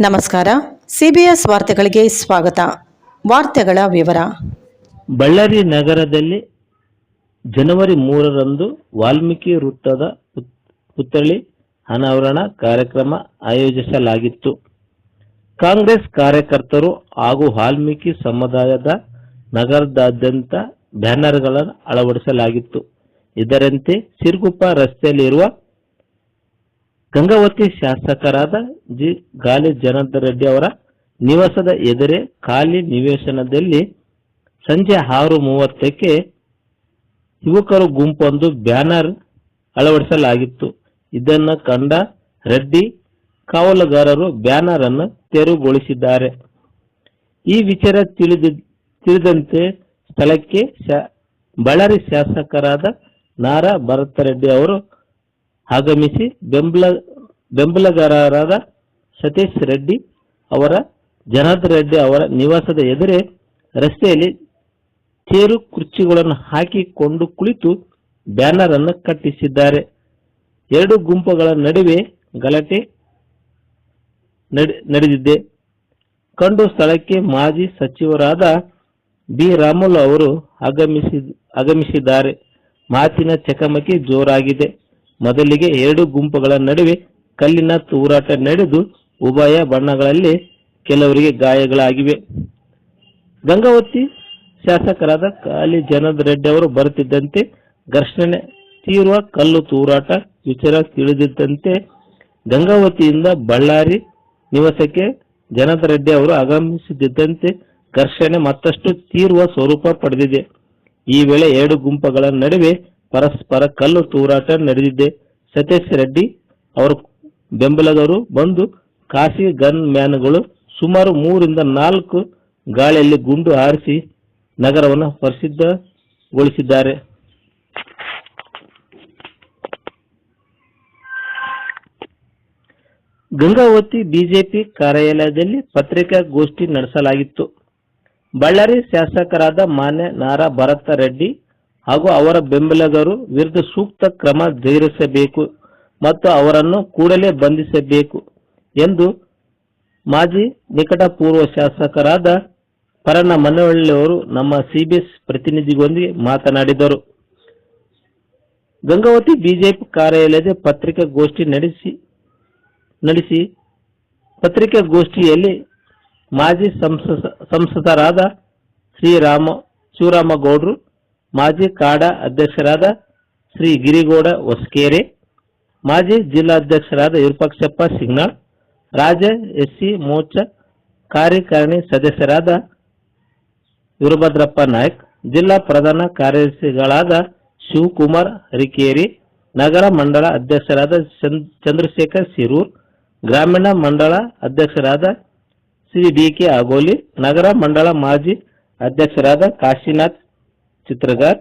ನಮಸ್ಕಾರ. ಸಿಬಿಎಸ್ ವಾರ್ತೆಗಳಿಗೆ ಸ್ವಾಗತ. ವಾರ್ತೆಗಳ ವಿವರ. ಬಳ್ಳಾರಿ ನಗರದಲ್ಲಿ ಜನವರಿ ಮೂರರಂದು ವಾಲ್ಮೀಕಿ ವೃತ್ತದ ಪುತ್- ಪುತ್ಥಳಿ ಅನಾವರಣ ಕಾರ್ಯಕ್ರಮ ಆಯೋಜಿಸಲಾಗಿತ್ತು. ಕಾಂಗ್ರೆಸ್ ಕಾರ್ಯಕರ್ತರು ಹಾಗೂ ವಾಲ್ಮೀಕಿ ಸಮುದಾಯದ ನಗರದಾದ್ಯಂತ ಬ್ಯಾನರ್ಗಳನ್ನು ಅಳವಡಿಸಲಾಗಿತ್ತು. ಇದರಂತೆ ಸಿರ್ಗುಪ್ಪ ರಸ್ತೆಯಲ್ಲಿರುವ ಗಂಗಾವತಿ ಶಾಸಕರಾದ ಜಿ. ಗಾಲಿ ಜನಾರ್ದನ್ ರೆಡ್ಡಿ ಅವರ ನಿವಾಸದ ಎದುರೇ ಖಾಲಿ ನಿವೇಶನದಲ್ಲಿ ಸಂಜೆ ಆರು ಮೂವತ್ತಕ್ಕೆ ಯುವಕರು ಗುಂಪೊಂದು ಬ್ಯಾನರ್ ಅಳವಡಿಸಲಾಗಿತ್ತು. ಇದನ್ನು ಕಂಡ ರೆಡ್ಡಿ ಕಾವಲುಗಾರರು ಬ್ಯಾನರ್ ಅನ್ನು ತೆರವುಗೊಳಿಸಿದ್ದಾರೆ. ಈ ವಿಚಾರ ತಿಳಿದ ತಿಳಿದಂತೆ ಸ್ಥಳಕ್ಕೆ ಬಳ್ಳಾರಿ ಶಾಸಕರಾದ ನಾರಾ ಭರತರೆಡ್ಡಿ ಅವರು ಆಗಮಿಸಿ ಬೆಂಬಲ ಬೆಂಬಲಗಾರರಾದ ಸತೀಶ್ ರೆಡ್ಡಿ ಅವರ, ಜನಾರ್ದನ್ ರೆಡ್ಡಿ ಅವರ ನಿವಾಸದ ಎದುರೇ ರಸ್ತೆಯಲ್ಲಿ ಚೇರು ಕುರ್ಚಿಗಳನ್ನು ಹಾಕಿಕೊಂಡು ಕುಳಿತು ಬ್ಯಾನರ್ ಅನ್ನು ಕಟ್ಟಿಸಿದ್ದಾರೆ. ಎರಡು ಗುಂಪುಗಳ ನಡುವೆ ಗಲಾಟೆ ನಡೆ- ನಡೆದಿದೆ. ಕಂಡು ಸ್ಥಳಕ್ಕೆ ಮಾಜಿ ಸಚಿವರಾದ ಬಿ. ರಾಮುಲು ಅವರು ಆಗಮಿಸಿ, ಆಗಮಿಸಿದ್ದಾರೆ. ಮಾತಿನ ಚಕಮಕಿ ಜೋರಾಗಿದೆ. ಮೊದಲಿಗೆ ಎರಡು ಗುಂಪುಗಳ ನಡುವೆ ಕಲ್ಲಿನ ತೂರಾಟ ನಡೆದು ಉಭಯ ಬಣ್ಣಗಳಲ್ಲಿ ಕೆಲವರಿಗೆ ಗಾಯಗಳಾಗಿವೆ. ಗಂಗಾವತಿ ಶಾಸಕರಾದ ಕಾಲಿ ಜನದ ರೆಡ್ಡಿ ಅವರು ಬರುತ್ತಿದ್ದಂತೆ ಘರ್ಷಣೆ ತೀವ್ರ ಕಲ್ಲು ತೂರಾಟ ವಿಚಾರ ತಿಳಿದಿದ್ದಂತೆ ಗಂಗಾವತಿಯಿಂದ ಬಳ್ಳಾರಿ ನಿವಾಸಕ್ಕೆ ಜನದ ರೆಡ್ಡಿ ಅವರು ಆಗಮಿಸುತ್ತಿದ್ದಂತೆ ಘರ್ಷಣೆ ಮತ್ತಷ್ಟು ತೀವ್ರ ಸ್ವರೂಪ ಪಡೆದಿದೆ. ಈ ವೇಳೆ ಎರಡು ಗುಂಪುಗಳ ನಡುವೆ ಪರಸ್ಪರ ಕಲ್ಲು ತೂರಾಟ ನಡೆದಿದೆ. ಸತೀಶ್ ರೆಡ್ಡಿ ಅವರ ಬೆಂಬಲಿಗರು ಬಂದು ಖಾಸಿ ಗನ್ ಮ್ಯಾನ್ಗಳು ಸುಮಾರು ಮೂರಿಂದ ನಾಲ್ಕು ಗಾಳಿಯಲ್ಲಿ ಗುಂಡು ಹಾರಿಸಿ ನಗರವನ್ನು ಪ್ರಸಿದ್ಧಗೊಳಿಸಿದ್ದಾರೆ ಗಂಗಾವತಿ ಬಿಜೆಪಿ ಕಾರ್ಯಾಲಯದಲ್ಲಿ ಪತ್ರಿಕಾಗೋಷ್ಠಿ ನಡೆಸಲಾಗಿತ್ತು. ಬಳ್ಳಾರಿ ಶಾಸಕರಾದ ಮಾನ್ಯ ನಾರಾ ಭರತ ರೆಡ್ಡಿ ಹಾಗೂ ಅವರ ಬೆಂಬಲಿಗರು ವಿರುದ್ಧ ಸೂಕ್ತ ಕ್ರಮ ಜರುಗಿಸಬೇಕು. ಮತ್ತು ಅವರನ್ನು ಕೂಡಲೇ ಬಂಧಿಸಬೇಕು ಎಂದು ಮಾಜಿ ನಿಕಟಪೂರ್ವ ಶಾಸಕರಾದ ಪರಣ್ಣ ಮನವಳ್ಳಿ ಅವರು ನಮ್ಮ ಸಿಬಿಎಸ್ ಪ್ರತಿನಿಧಿಗೊಂದಿಗೆ ಮಾತನಾಡಿದರು. ಗಂಗಾವತಿ ಬಿಜೆಪಿ ಕಾರ್ಯಾಲಯದ ಪತ್ರಿಕಾಗೋಷ್ಠಿ ನಡೆಸಿ ನಡೆಸಿ ಪತ್ರಿಕಾಗೋಷ್ಠಿಯಲ್ಲಿ ಮಾಜಿ ಸಂಸದ, ಸಂಸದರಾದ ಶ್ರೀರಾಮ ಶಿವರಾಮಗೌಡರು, ಮಾಜಿ ಕಾಡಾ ಅಧ್ಯಕ್ಷರಾದ ಶ್ರೀ ಗಿರಿಗೌಡ ಹೊಸಕೇರೆ ಮಾಜಿ ಜಿಲ್ಲಾಧ್ಯಕ್ಷರಾದ ವಿರೂಪಾಕ್ಷಪ್ಪ ಸಿಂಗ್ನಾಳ್ ರಾಜ ಎಸ್ಸಿ ಮೋರ್ಚಾ ಕಾರ್ಯಕಾರಿಣಿ ಸದಸ್ಯರಾದ ವೀರಭದ್ರಪ್ಪ ನಾಯ್ಕ್, ಜಿಲ್ಲಾ ಪ್ರಧಾನ ಕಾರ್ಯದರ್ಶಿಗಳಾದ ಶಿವಕುಮಾರ್ ಹರಿಕೇರಿ, ನಗರ ಮಂಡಳ ಅಧ್ಯಕ್ಷರಾದ ಚಂದ್- ಚಂದ್ರಶೇಖರ್ ಸಿರೂರ್ ಗ್ರಾಮೀಣ ಮಂಡಳ ಅಧ್ಯಕ್ಷರಾದ ಶ್ರೀ ಡಿ ಕೆ ಆಗೋಲಿ, ನಗರ ಮಂಡಳ ಮಾಜಿ ಅಧ್ಯಕ್ಷರಾದ ಕಾಶಿನಾಥ್ ಚಿತ್ರಗಾರ್,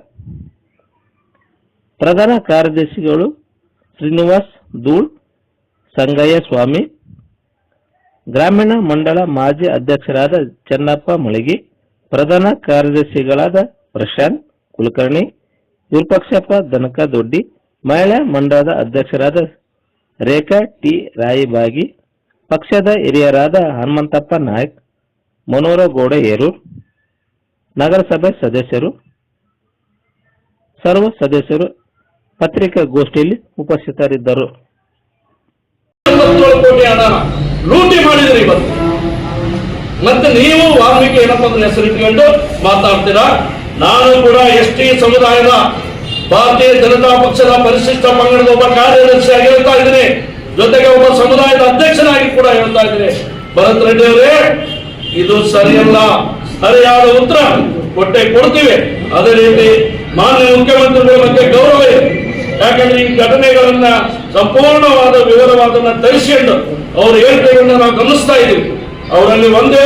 ಪ್ರಧಾನ ಕಾರ್ಯದರ್ಶಿಗಳು ಶ್ರೀನಿವಾಸ್ ಧೂಳ್, ಸಂಗಯ್ಯ ಸ್ವಾಮಿ, ಗ್ರಾಮೀಣ ಮಂಡಳ ಮಾಜಿ ಅಧ್ಯಕ್ಷರಾದ ಚನ್ನಪ್ಪ ಮಳಗಿ, ಪ್ರಧಾನ ಕಾರ್ಯದರ್ಶಿಗಳಾದ ಪ್ರಶಾಂತ್ ಕುಲಕರ್ಣಿ, ವಿರೂಪಾಕ್ಷಪ್ಪ ದನಕ ದೊಡ್ಡಿ ಮಹಿಳಾ ಮಂಡಳದ ಅಧ್ಯಕ್ಷರಾದ ರೇಖಾ ಟಿ ರಾಯಿಬಾಗಿ, ಪಕ್ಷದ ಹಿರಿಯರಾದ ಹನುಮಂತಪ್ಪ ನಾಯ್ಕ್ ಮನೋರಗೌಡ ಏರೂರ್ ನಗರಸಭೆ ಸದಸ್ಯರು, ಸರ್ವ ಸದಸ್ಯರು ಪತ್ರಿಕಾಗೋಷ್ಠಿಯಲ್ಲಿ ಉಪಸ್ಥಿತರಿದ್ದರು. ಲೂಟಿ ಮಾಡಿದ್ರಿ ಮತ್ತೆ ನೀವು ವಾಲ್ಮೀಕಿ ಹೆಸರು ಹೆಸರಿಟ್ಕೊಂಡು ಮಾತಾಡ್ತೀರಾ? ನಾನು ಕೂಡ ಎಸ್ ಟಿ ಸಮುದಾಯದ ಭಾರತೀಯ ಜನತಾ ಪಕ್ಷದ ಪರಿಶಿಷ್ಟ ಪಂಗಡದ ಒಬ್ಬ ಕಾರ್ಯದರ್ಶಿಯಾಗಿ ಹೇಳ್ತಾ ಇದ್ದೀನಿ. ಜೊತೆಗೆ ಒಬ್ಬ ಸಮುದಾಯದ ಅಧ್ಯಕ್ಷನಾಗಿ ಕೂಡ ಹೇಳ್ತಾ ಇದ್ದೀನಿ. ಭರತ್ ರೆಡ್ಡಿ ಅವರೇ, ಇದು ಸರಿಯಲ್ಲ. ಸರಿಯಾದ ಉತ್ತರ ಕೊಟ್ಟೆ ಕೊಡ್ತೀವಿ. ಅದೇ ರೀತಿ ಮಾನ್ಯ ಮುಖ್ಯಮಂತ್ರಿಗಳ ಬಗ್ಗೆ ಗೌರವ ಇದೆ ಯಾಕಂದ್ರೆ ಈ ಘಟನೆಗಳನ್ನ ಸಂಪೂರ್ಣವಾದ ವಿವರವಾದನ್ನ ತರಿಸಿಕೊಂಡು ಅವ್ರ ಹೇಳ್ತೇವೆ ನಾವು ಗಮನಿಸ್ತಾ ಇದ್ದೀವಿ. ಅವರಲ್ಲಿ ಒಂದೇ,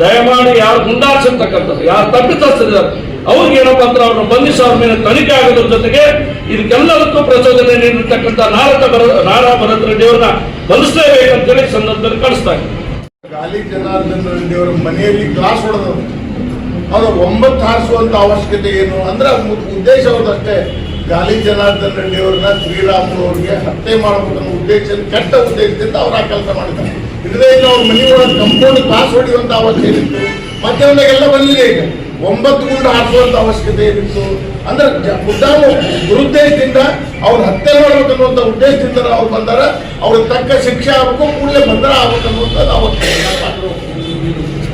ದಯಮಾಡಿ ಯಾರು ಮುಂದಾಡ್ಸಿರ್ತಕ್ಕಂಥದ್ದು ಯಾರು ತಪ್ಪಿತಸ್ಥರಿದ್ದಾರೆ, ಅವ್ರಿಗೆ ಏನಪ್ಪಾ ಅಂದ್ರೆ ಅವ್ರನ್ನ ಬಂಧಿಸಿ ಅವ್ರ ಮೇಲೆ ತನಿಖೆ ಆಗೋದ್ರ ಜೊತೆಗೆ ಇದಕ್ಕೆಲ್ಲದಕ್ಕೂ ಪ್ರಚೋದನೆ ನೀಡಿರ್ತಕ್ಕಂಥ ನಾರದ ಭರ ನಾರಾ ಭರತ್ ರೆಡ್ಡಿ ಅವ್ರನ್ನ ಬಂಧಿಸಲೇಬೇಕಂತೇಳಿ ಸಂದರ್ಭದಲ್ಲಿ ಕಳಿಸ್ತಾ ಇದ್ದೀವಿ ಗಾಲಿ ಜನಾರ್ದನ್ ರೆಡ್ಡಿ ಅವರ ಮನೆಯಲ್ಲಿ ಕ್ಲಾಸ್ ಹೊಡೆದವರು. ಅವರು ಒಂಬತ್ತು ಹಾರಿಸುವಂತ ಅವಶ್ಯಕತೆ ಏನು? ಅಂದ್ರೆ ಉದ್ದೇಶ ಗಾಲಿ ಜನಾರ್ದನ್ ರೆಡ್ಡಿ ಅವ್ರನ್ನ ಶ್ರೀರಾಮುಲು ಅವ್ರಿಗೆ ಹತ್ಯೆ ಮಾಡಬೇಕನ್ನೋ ಉದ್ದೇಶ ಕೆಟ್ಟ ಉದ್ದೇಶದಿಂದ ಅವ್ರು ಆ ಕೆಲಸ ಮಾಡಿದ್ದಾರೆ. ಇಲ್ಲದೇ ಇಲ್ಲ ಅವ್ರ ಮನೆ ಒಳಗೆ ಕಂಪೌಂಡ್ ಕ್ಲಾಸ್ ಹೊಡೆಯುವಂತ ಅವಶ್ಯಕತೆ ಮತ್ತೆ ಅವನಿಗೆಲ್ಲ ಬಂದಿದೆ ಈಗ. ಒಂಬತ್ತು ಗುಂಡು ಹಾಕುವಂತ ಅವಶ್ಯಕತೆ ಏನಿತ್ತು? ಅಂದ್ರೆ ಮುದ್ದಾಮು ದುರುದ್ದೇಶದಿಂದ ಅವ್ರ ಹತ್ಯೆ ಮಾಡ್ಬೇಕು ಅನ್ನುವಂಥ ಉದ್ದೇಶದಿಂದ ಅವ್ರು ಬಂದಾರ. ಅವ್ರ ತಕ್ಕ ಶಿಕ್ಷೆ ಆಗಬೇಕು, ಕೂಡಲೇ ಬಂಧನ ಆಗ್ಬೇಕು ಅನ್ನುವಂಥದ್ದು ಅವತ್ತು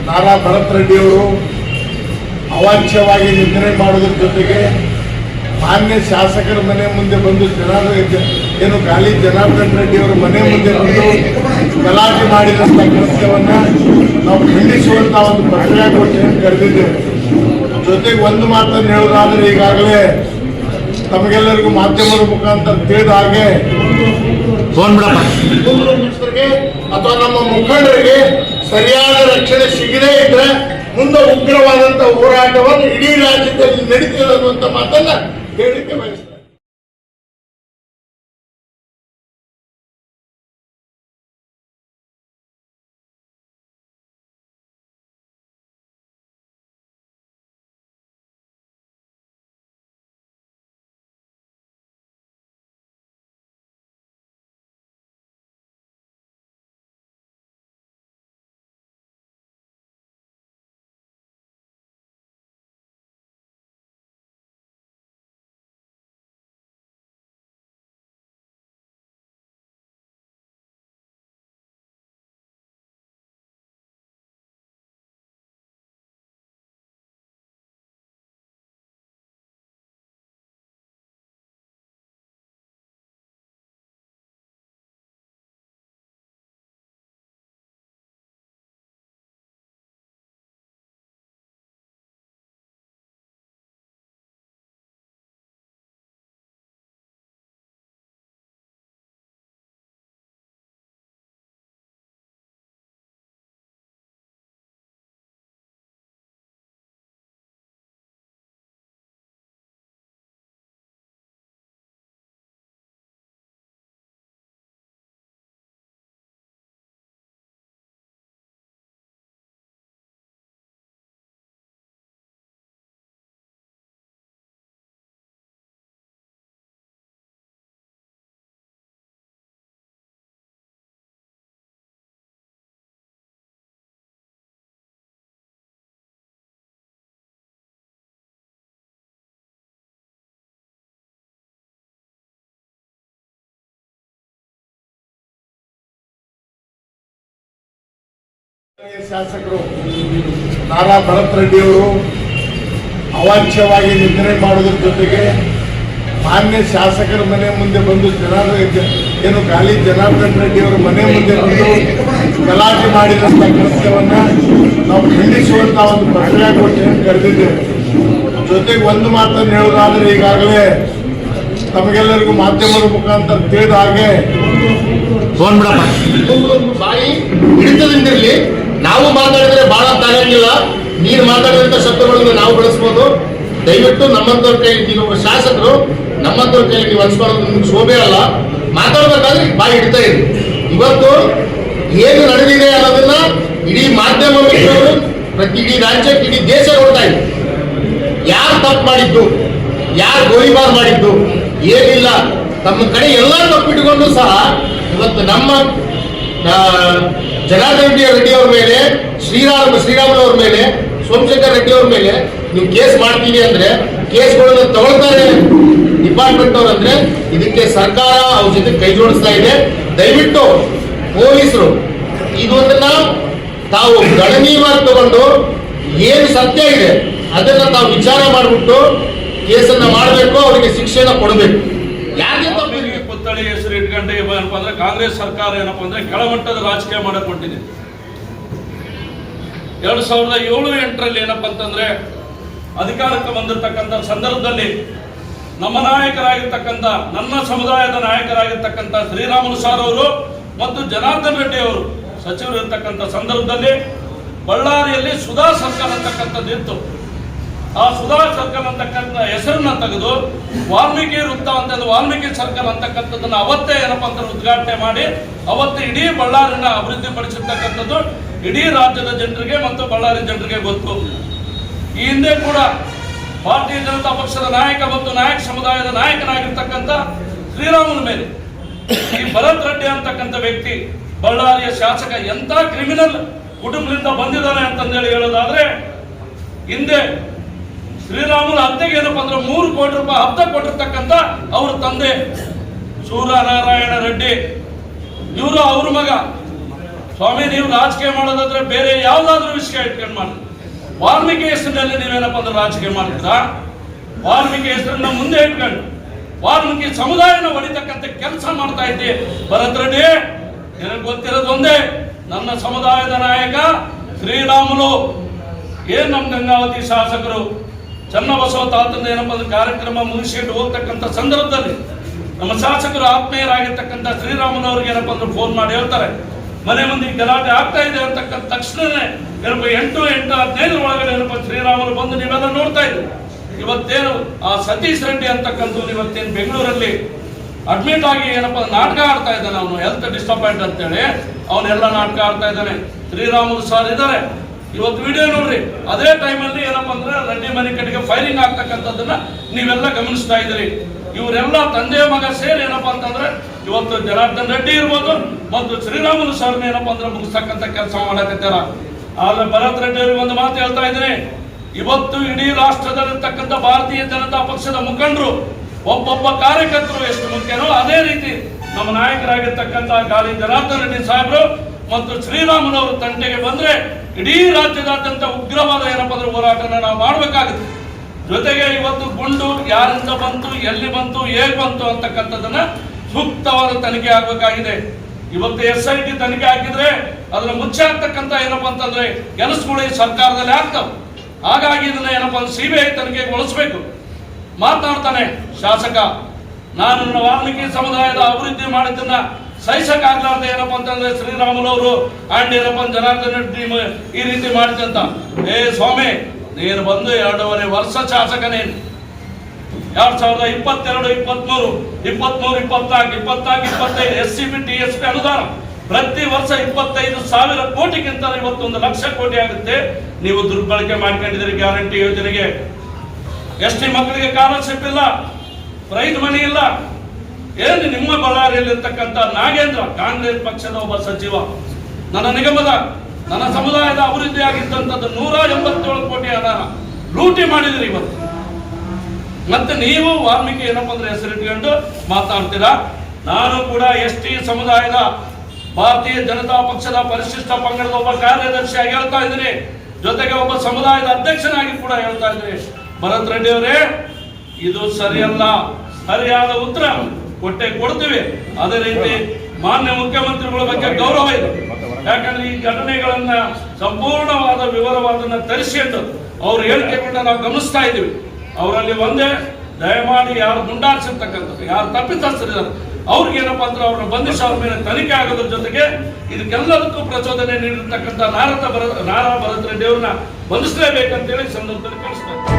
ನಾರಾ ಭರತ್ ರೆಡ್ಡಿಯವರು ಅವಾಚ್ಯವಾಗಿ ನಿಂದನೆ ಮಾಡೋದ್ರ ಜೊತೆಗೆ ಮಾನ್ಯ ಶಾಸಕರ ಮನೆ ಮುಂದೆ ಬಂದು ಜನಾರ್ದನ್ ಏನು ಗಾಲಿ ಜನಾರ್ದನ್ ರೆಡ್ಡಿ ಅವರ ಮನೆ ಮುಂದೆ ಬಂದು ಗಲಾಟೆ ಮಾಡಿದಂಥ ಕೃತ್ಯವನ್ನ ನಾವು ಖಂಡಿಸುವಂತ ಒಂದು ಪ್ರಕ್ರಿಯಾಗೋಷ್ಠಿಯನ್ನು ಕರೆದಿದ್ದೇವೆ. ಜೊತೆಗೆ ಒಂದು ಮಾತನ್ನು ಹೇಳೋದಾದ್ರೆ ಈಗಾಗಲೇ ತಮಗೆಲ್ಲರಿಗೂ ಮಾಧ್ಯಮದ ಮುಖಾಂತರ ತಿಳಿದ ಹಾಗೆ ಅಥವಾ ನಮ್ಮ ಮುಖಂಡರಿಗೆ ಸರಿಯಾದ ರಕ್ಷಣೆ ಸಿಗದೇ ಇದ್ರೆ ಮುಂದೆ ಉಗ್ರವಾದಂತಹ ಹೋರಾಟವನ್ನು ಇಡೀ ರಾಜ್ಯದಲ್ಲಿ ನಡೀತದೆ ಅನ್ನುವಂತ ಮಾತನ್ನ ಹೇಳಲಿಕ್ಕೆ ಬಯಸ್ತಾರೆ ಶಾಸಕರು ನಾರಾ ಭರತ್ ರೆಡ್ಡಿ ಅವರು ಅವಾಚ್ಯವಾಗಿ ನಿಂದನೆ ಮಾಡೋದ್ರ ಜೊತೆಗೆ ಮಾನ್ಯ ಶಾಸಕರ ಮನೆ ಮುಂದೆ ಬಂದು ಜನಾರ್ದ ಏನು ಗಾಲಿ ಜನಾರ್ದನ್ ರೆಡ್ಡಿ ಅವರ ಮನೆ ಮುಂದೆ ಬಂದು ಗಲಾಟೆ ಮಾಡಿದಂಥ ಕೃತ್ಯವನ್ನ ನಾವು ಖಂಡಿಸುವಂತಹ ಒಂದು ಪ್ರಕ್ರಿಯೆ ಪತ್ರಿಕಾಗೋಷ್ಠಿಯನ್ನು ಕರೆದಿದ್ದೇವೆ. ಜೊತೆಗೆ ಒಂದು ಮಾತನ್ನು ಹೇಳೋದಾದ್ರೆ ಈಗಾಗಲೇ ತಮಗೆಲ್ಲರಿಗೂ ಮಾಧ್ಯಮದ ಮುಖಾಂತರ ತಿಳಿದ ಹಾಗೆ ಬಾಯಿ ಹಿಡಿತದಿಂದಿರಲಿ. ಮಾತಾಡಿದ್ರೆ ಬಹಳ ತಾಗಂಗಿಲ್ಲ ನೀರು ಮಾತಾಡಿದಂತ ಶಬ್ದಗಳನ್ನು ನಾವು ಬಳಸ್ಬೋದು. ದಯವಿಟ್ಟು ನಮ್ಮಂತವ್ರ ಕೈ ನೀವು ಶಾಸಕರು ನಮ್ಮಂತವ್ರ ಕೈ ನೀವು ಹಂಚ್ಕೊಳ್ಳೋದು ನಿಮ್ಗೆ ಶೋಭೆ ಅಲ್ಲ. ಮಾತಾಡ್ಬೇಕಾದ್ರೆ ಬಾಯಿ ಇಡ್ತಾ ಇರಿ. ಇವತ್ತು ಏನು ನಡೆದಿದೆ ಅನ್ನೋದನ್ನ ಇಡೀ ಮಾಧ್ಯಮ ಪ್ರತಿ ಇಡೀ ರಾಜ್ಯಕ್ಕೆ, ಇಡೀ ದೇಶ ನೋಡ್ತಾ ಇದೆ. ಯಾರು ತಪ್ಪು ಮಾಡಿದ್ದು? ಯಾರು ಗೋಲಿಬಾರ್ ಮಾಡಿದ್ದು? ಏನಿಲ್ಲ. ತಮ್ಮ ಕಡೆ ಎಲ್ಲ ತಪ್ಪಿಟ್ಕೊಂಡು ಸಹ ಇವತ್ತು ನಮ್ಮ ಜನಾರ್ದನ್ ರೆಡ್ಡಿ ಅವ್ರ ಮೇಲೆ, ಶ್ರೀರಾಮ್, ಶ್ರೀರಾಮುಲು ಅವ್ರ ಮೇಲೆ, ಸೋಮಶೇಖರ್ ರೆಡ್ಡಿ ಅವ್ರ ಮೇಲೆ ನೀವು ಕೇಸ್ ಮಾಡ್ತೀನಿ ಅಂದ್ರೆ ಕೇಸ್ಗಳನ್ನು ತಗೊಳ್ತಾರೆ ಡಿಪಾರ್ಟ್ಮೆಂಟ್ ಅವ್ರು ಅಂದ್ರೆ ಇದಕ್ಕೆ ಸರ್ಕಾರ ಅವ್ರ ಜೊತೆ ಕೈ ಜೋಡಿಸ್ತಾ ಇದೆ. ದಯವಿಟ್ಟು ಪೊಲೀಸರು, ಇದೊಂದನ್ನ ತಾವು ಗಣನೀಯವಾಗಿ ತಗೊಂಡು ಏನು ಸತ್ಯ ಇದೆ ಅದನ್ನ ತಾವು ವಿಚಾರ ಮಾಡಿಬಿಟ್ಟು ಕೇಸನ್ನ ಮಾಡಬೇಕು, ಅವರಿಗೆ ಶಿಕ್ಷೆನ ಕೊಡಬೇಕು. ಅವರಿಗೆ ಪುತ್ಥಳಿ ಹೆಸರು ಇಟ್ಕೊಂಡು ಏನಪ್ಪ ಅಂದ್ರೆ ಕಾಂಗ್ರೆಸ್ ಸರ್ಕಾರ ಏನಪ್ಪ ಅಂದ್ರೆ ಕೆಳಮಟ್ಟದ ರಾಜಕೀಯ ಮಾಡಕ್ ಎರಡ್ ಸಾವಿರದ ಏಳು ಎಂಟರಲ್ಲಿ ಏನಪ್ಪ ಅಂತಂದ್ರೆ ಅಧಿಕಾರಕ್ಕೆ ಬಂದಿರತಕ್ಕಂಥ ಸಂದರ್ಭದಲ್ಲಿ ನಮ್ಮ ನಾಯಕರಾಗಿರ್ತಕ್ಕಂಥ, ನನ್ನ ಸಮುದಾಯದ ನಾಯಕರಾಗಿರ್ತಕ್ಕಂಥ ಶ್ರೀರಾಮುಲು ಸಾರ್ ಅವರು ಮತ್ತು ಜನಾರ್ದನ್ ರೆಡ್ಡಿ ಅವರು ಸಚಿವರು ಇರ್ತಕ್ಕಂಥ ಸಂದರ್ಭದಲ್ಲಿ ಬಳ್ಳಾರಿಯಲ್ಲಿ ಸುಧಾ ಸರ್ಕಾರ ಅಂತಕ್ಕಂಥದ್ದು ಇತ್ತು. ಆ ಸುಧಾ ಸರ್ಕಲ್ ಅಂತಕ್ಕಂಥ ಹೆಸರನ್ನ ತೆಗೆದು ವಾಲ್ಮೀಕಿ ವೃತ್ತ ಅಂತ ವಾಲ್ಮೀಕಿ ಸರ್ಕಲ್ ಅಂತಕ್ಕಂಥದ್ದನ್ನ ಅವತ್ತೇ ಏನಪ್ಪ ಅಂತ ಉದ್ಘಾಟನೆ ಮಾಡಿ, ಅವತ್ತೇ ಇಡೀ ಬಳ್ಳಾರಿನ ಅಭಿವೃದ್ಧಿ ಪಡಿಸಿರ್ತಕ್ಕಂಥದ್ದು ಇಡೀ ರಾಜ್ಯದ ಜನರಿಗೆ ಮತ್ತು ಬಳ್ಳಾರಿ ಜನರಿಗೆ ಗೊತ್ತು. ಈ ಹಿಂದೆ ಕೂಡ ಭಾರತೀಯ ಜನತಾ ಪಕ್ಷದ ನಾಯಕ ಮತ್ತು ನಾಯಕ ಸಮುದಾಯದ ನಾಯಕನಾಗಿರ್ತಕ್ಕಂಥ ಶ್ರೀರಾಮನ ಮೇಲೆ ಈ ಭರತ್ ರೆಡ್ಡಿ ಅಂತಕ್ಕಂಥ ವ್ಯಕ್ತಿ ಬಳ್ಳಾರಿಯ ಶಾಸಕ ಎಂತ ಕ್ರಿಮಿನಲ್ ಕುಟುಂಬದಿಂದ ಬಂದಿದ್ದಾನೆ ಅಂತಂದೇಳಿ ಹೇಳೋದಾದ್ರೆ, ಹಿಂದೆ ಶ್ರೀರಾಮುಲು ಹತ್ಯೆಗೆ ಏನಪ್ಪ ಅಂದ್ರೆ ಮೂರು ಕೋಟಿ ರೂಪಾಯಿ ಹಪ್ತ ಕೊಟ್ಟಿರ್ತಕ್ಕಂಥ ಅವ್ರ ತಂದೆ ಸೂರ್ಯನಾರಾಯಣ ರೆಡ್ಡಿ. ಇವರು ಅವ್ರ ಮಗ. ಸ್ವಾಮಿ, ನೀವು ರಾಜಕೀಯ ಮಾಡೋದಾದ್ರೆ ಬೇರೆ ಯಾವ್ದಾದ್ರು ವಿಷಯ ಇಟ್ಕೊಂಡು ಮಾಡಿ. ವಾಲ್ಮೀಕಿ ಹೆಸರಿನಲ್ಲಿ ನೀವೇನಪ್ಪ ಅಂದ್ರೆ ರಾಜಕೀಯ ಮಾಡ್ತೀರಾ ವಾಲ್ಮೀಕಿ ಹೆಸರನ್ನ ಮುಂದೆ ಇಟ್ಕೊಂಡು ವಾಲ್ಮೀಕಿ ಸಮುದಾಯನ ಹೊಡಿತಕ್ಕಂಥ ಕೆಲಸ ಮಾಡ್ತಾ ಇದ್ದೆ ಭರತ್ ರೆಡ್ಡಿ ನಿನಗೆ ಗೊತ್ತಿರೋದು ಒಂದೇ, ನನ್ನ ಸಮುದಾಯದ ನಾಯಕ ಶ್ರೀರಾಮುಲು. ಏನ್ ನಮ್ಮ ಗಂಗಾವತಿ ಶಾಸಕರು? ಚನ್ನಬಸವ ತಾತಂದ ಏನಪ್ಪ ಕಾರ್ಯಕ್ರಮ ಮುಗಿಸಿಟ್ಟು ಹೋಗ್ತಕ್ಕಂಥ ಸಂದರ್ಭದಲ್ಲಿ ನಮ್ಮ ಶಾಸಕರು ಆತ್ಮೀಯರಾಗಿರ್ತಕ್ಕಂಥ ಶ್ರೀರಾಮನವ್ರಿಗೆ ಏನಪ್ಪ ಅಂದ್ರೆ ಫೋನ್ ಮಾಡಿ ಹೇಳ್ತಾರೆ. ಮನೆ ಮಂದಿ ಗಲಾಟೆ ಆಗ್ತಾ ಇದೆ ಅಂತಕ್ಕಂಥ ತಕ್ಷಣನೇ ಏನಪ್ಪ ಎಂಟು ಎಂಟು ಹದಿನೈದರ ಒಳಗಡೆ ಏನಪ್ಪ ಶ್ರೀರಾಮನು ಬಂದು ನೀವೆಲ್ಲ ನೋಡ್ತಾ ಇದ್ರಿ ಇವತ್ತೇನು ಆ ಸತೀಶ್ ರೆಡ್ಡಿ ಅಂತಕ್ಕಂಥ ಇವತ್ತೇನು ಬೆಂಗಳೂರಲ್ಲಿ ಅಡ್ಮಿಟ್ ಆಗಿ ಏನಪ್ಪ ನಾಟಕ ಆಡ್ತಾ ಇದ್ದಾನೆ ಅವನು ಹೆಲ್ತ್ ಡಿಸ್ಟರ್ಬೆಂಟ್ ಅಂತೇಳಿ. ಅವನೆಲ್ಲ ನಾಟಕ ಆಡ್ತಾ ಇದ್ದಾನೆ. ಶ್ರೀರಾಮುಲು ಸರ್ ಇದ್ದಾರೆ. ಇವತ್ತು ವಿಡಿಯೋ ನೋಡ್ರಿ, ಅದೇ ಟೈಮಲ್ಲಿ ಏನಪ್ಪ ಅಂದ್ರೆ ರೆಡ್ಡಿ ಮನೆ ಕಡೆಗೆ ಫೈರಿಂಗ್ ಆಗ್ತಕ್ಕಂಥದ್ದನ್ನ ನೀವೆಲ್ಲ ಗಮನಿಸ್ತಾ ಇದ್ದೀರಿ. ಇವರೆಲ್ಲ ತಂದೆ ಮಗ ಸೇರಿ ಏನಪ್ಪ ಅಂತಂದ್ರೆ ಇವತ್ತು ಜನಾರ್ದನ್ ರೆಡ್ಡಿ ಇರ್ಬೋದು ಮತ್ತು ಶ್ರೀರಾಮುಲು ಸರ್ನ ಏನಪ್ಪ ಅಂದ್ರೆ ಮುಗಿಸ್ತಕ್ಕಂಥ ಕೆಲಸ ಮಾಡಕತ್ತಾರ ಆದ್ರೆ ಭರತ್ ರೆಡ್ಡಿ ಅವರಿಗೆ ಒಂದು ಮಾತು ಹೇಳ್ತಾ ಇದ್ದೀನಿ. ಇವತ್ತು ಇಡೀ ರಾಷ್ಟ್ರದಲ್ಲಿರ್ತಕ್ಕಂಥ ಭಾರತೀಯ ಜನತಾ ಪಕ್ಷದ ಮುಖಂಡರು, ಒಬ್ಬೊಬ್ಬ ಕಾರ್ಯಕರ್ತರು ಎಷ್ಟು ಮುಖ್ಯನೋ ಅದೇ ರೀತಿ ನಮ್ಮ ನಾಯಕರಾಗಿರ್ತಕ್ಕಂಥ ಗಾಲಿ ಜನಾರ್ದನ್ ರೆಡ್ಡಿ ಸಾಹೇಬರು ಮತ್ತು ಶ್ರೀರಾಮನವರು ತಂಟೆಗೆ ಬಂದ್ರೆ ಇಡೀ ರಾಜ್ಯದಾದ್ಯಂತ ಉಗ್ರವಾದ ಏನಪ್ಪ ಅಂದ್ರೆ ಹೋರಾಟನ ನಾವು ಮಾಡಬೇಕಾಗುತ್ತೆ. ಜೊತೆಗೆ ಇವತ್ತು ಗುಂಡು ಯಾರಿಂದ ಬಂತು, ಎಲ್ಲಿ ಬಂತು, ಹೇಗೆ ಬಂತು ಅಂತಕ್ಕಂಥದ್ದನ್ನ ಸೂಕ್ತವಾದ ತನಿಖೆ ಆಗಬೇಕಾಗಿದೆ. ಇವತ್ತು ಎಸ್ ಐ ಟಿ ತನಿಖೆ ಹಾಕಿದ್ರೆ ಅದನ್ನ ಮುಚ್ಚೆ ಆಗ್ತಕ್ಕಂಥ ಏನಪ್ಪ ಅಂತಂದ್ರೆ ಕೆಲಸಗಳು ಈ ಸರ್ಕಾರದಲ್ಲಿ ಆಗ್ತವೆ. ಹಾಗಾಗಿ ಇದನ್ನ ಏನಪ್ಪ ಅಂದ್ರೆ ಸಿ ಬಿ ಐ ತನಿಖೆಗೆ ಬಳಸಬೇಕು ಮಾತನಾಡ್ತಾನೆ ಶಾಸಕ. ನಾನು ವಾಲ್ಮೀಕಿ ಸಮುದಾಯದ ಅಭಿವೃದ್ಧಿ ಮಾಡಿದ್ದನ್ನ ಸಹಿಸಕ್ಕಾಗ್ಲಾರ್ದೆ ಏನಪ್ಪ ಅಂತಂದ್ರೆ ಶ್ರೀರಾಮನವರು ಅಂಡ್ ಏನಪ್ಪ ಜನಾರ್ದನ್ ರೆಡ್ಡಿ ಈ ರೀತಿ ಮಾಡಿದಂತ. ಏ ಸ್ವಾಮಿ, ನೀನು ಬಂದು ಎರಡೂವರೆ ವರ್ಷ ಶಾಸಕನೇನು ಎರಡ್ ಸಾವಿರದ ಇಪ್ಪತ್ತೆರಡು, ಇಪ್ಪತ್ಮೂರು ಇಪ್ಪತ್ಮೂರು, ಇಪ್ಪತ್ನಾಲ್ಕು ಇಪ್ಪತ್ನಾಲ್ಕು, ಇಪ್ಪತ್ತೈದು S C B T S P ಅನುದಾನ. ಪ್ರತಿ ವರ್ಷ ಇಪ್ಪತ್ತೈದು ಸಾವಿರ ಕೋಟಿಗಿಂತ ಇವತ್ತೊಂದು ಲಕ್ಷ ಕೋಟಿ ಆಗುತ್ತೆ. ನೀವು ದುರ್ಬಳಕೆ ಮಾಡ್ಕೊಂಡಿದ್ದೀರಿ ಗ್ಯಾರಂಟಿ ಯೋಜನೆಗೆ. ಎಸ್ ಟಿ ಮಕ್ಕಳಿಗೆ ಕಾಲರ್ಶಿಪ್ ಇಲ್ಲ. ಪ್ರೈಸ್ ಮನಿ ಇಲ್ಲ. ಏನು ನಿಮ್ಮ ಬಳ್ಳಾರಿಯಲ್ಲಿರ್ತಕ್ಕಂಥ ನಾಗೇಂದ್ರ ಕಾಂಗ್ರೆಸ್ ಪಕ್ಷದ ಒಬ್ಬ ಸಚಿವ? ನನ್ನ ನಿಗಮದ, ನನ್ನ ಸಮುದಾಯದ ಅಭಿವೃದ್ಧಿ ಆಗಿದ್ದಂಥದ್ದು ನೂರ ಎಂಬತ್ತೇಳು ಕೋಟಿ ಹಣ ಲೂಟಿ ಮಾಡಿದ್ರಿ ಇವತ್ತು. ಮತ್ತೆ ನೀವು ವಾಲ್ಮೀಕಿ ಏನಪ್ಪ ಅಂದ್ರೆ ಹೆಸರಿಟ್ಕೊಂಡು ಮಾತಾಡ್ತೀರಾ? ನಾನು ಕೂಡ ಎಸ್ ಟಿ ಸಮುದಾಯದ ಭಾರತೀಯ ಜನತಾ ಪಕ್ಷದ ಪರಿಶಿಷ್ಟ ಪಂಗಡದ ಒಬ್ಬ ಕಾರ್ಯದರ್ಶಿಯಾಗಿ ಹೇಳ್ತಾ ಇದ್ದೀನಿ. ಜೊತೆಗೆ ಒಬ್ಬ ಸಮುದಾಯದ ಅಧ್ಯಕ್ಷನಾಗಿ ಕೂಡ ಹೇಳ್ತಾ ಇದ್ದೀನಿ. ಭರತ್ ರೆಡ್ಡಿ ಅವರೇ, ಇದು ಸರಿಯಲ್ಲ. ಸರಿಯಾದ ಉತ್ತರ. ಕೊಟ್ಟೆ ಕೊಡ್ತೀವಿ. ಅದೇ ರೀತಿ ಮಾನ್ಯ ಮುಖ್ಯಮಂತ್ರಿಗಳ ಬಗ್ಗೆ ಗೌರವ ಇದೆ. ಯಾಕಂದ್ರೆ ಈ ಘಟನೆಗಳನ್ನ ಸಂಪೂರ್ಣವಾದ ವಿವರವಾದನ್ನ ತರಿಸಿಕೊಂಡು ಅವ್ರು ಹೇಳಿಕೆಗಳನ್ನ ನಾವು ಗಮನಿಸ್ತಾ ಇದ್ದೀವಿ. ಅವರಲ್ಲಿ ಒಂದೇ, ದಯಮಾಡಿ ಯಾರು ಮುಂದಾಡ್ಸಿರ್ತಕ್ಕಂಥದ್ದು ಯಾರು ತಪ್ಪಿತಸ್ಥರಿದ್ದಾರೆ ಅವ್ರಿಗೆ ಏನಪ್ಪಾ ಅಂದ್ರೆ ಅವ್ರನ್ನ ಬಂಧಿಸಿ ಮೇಲೆ ತನಿಖೆ ಆಗೋದ್ರ ಜೊತೆಗೆ ಇದಕ್ಕೆಲ್ಲದಕ್ಕೂ ಪ್ರಚೋದನೆ ನೀಡಿರ್ತಕ್ಕಂಥ ನಾರದ ಭರ ನಾರಾ ಭರತ್ ರೆಡ್ಡಿ ಅವ್ರನ್ನ ಬಂಧಿಸಲೇಬೇಕಂತೇಳಿ ಸಂದರ್ಭದಲ್ಲಿ ಕಳಿಸ್ತಾರೆ.